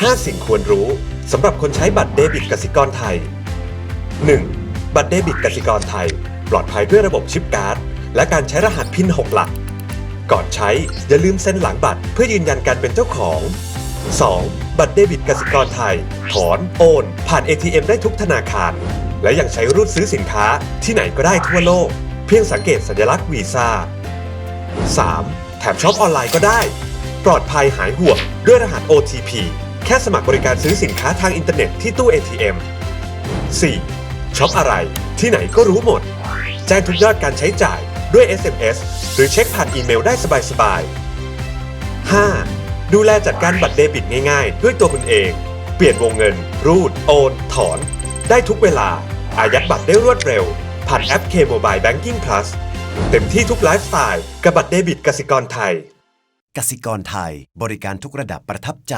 5 สิ่งควรรู้สำหรับคนใช้บัตรเดบิตกสิกรไทย 1. บัตรเดบิตกสิกรไทย ปลอดภัยด้วยระบบชิปการ์ด และการใช้รหัสพิน 6 หลัก ก่อนใช้อย่าลืมเซ็นหลังบัตรเพื่อยืนยันการเป็นเจ้าของ 2. บัตรเดบิตกสิกรไทย ถอน โอน ผ่าน ATM ได้ทุกธนาคาร และยังใช้รูดซื้อสินค้าที่ไหนก็ได้ทั่วโลก เพียงสังเกตสัญลักษณ์วีซ่า 3. แถมช็อปออนไลน์ก็ได้ ปลอดภัยหายห่วงด้วยรหัส OTP ค่สมัครบริการซื้อสินค้าทางอินเทอร์เน็ตที่ตู้ ATM 4. ช็อปอะไร ที่ไหนก็รู้หมด แจ้งทุกยอดการใช้จ่ายด้วย SMS หรือเช็คผ่านอีเมลได้สบายๆ 5. ดูแลจัดการบัตรเดบิตง่ายๆ ด้วยตัวคุณเอง เปลี่ยนวงเงิน รูด โอน ถอน ได้ทุกเวลา อายัดบัตรได้รวดเร็ว ผ่านแอป K Mobile Banking Plus เต็มที่ทุกไลฟ์สไตล์กับบัตรเดบิตกสิกรไทย กสิกรไทย บริการทุกระดับประทับใจ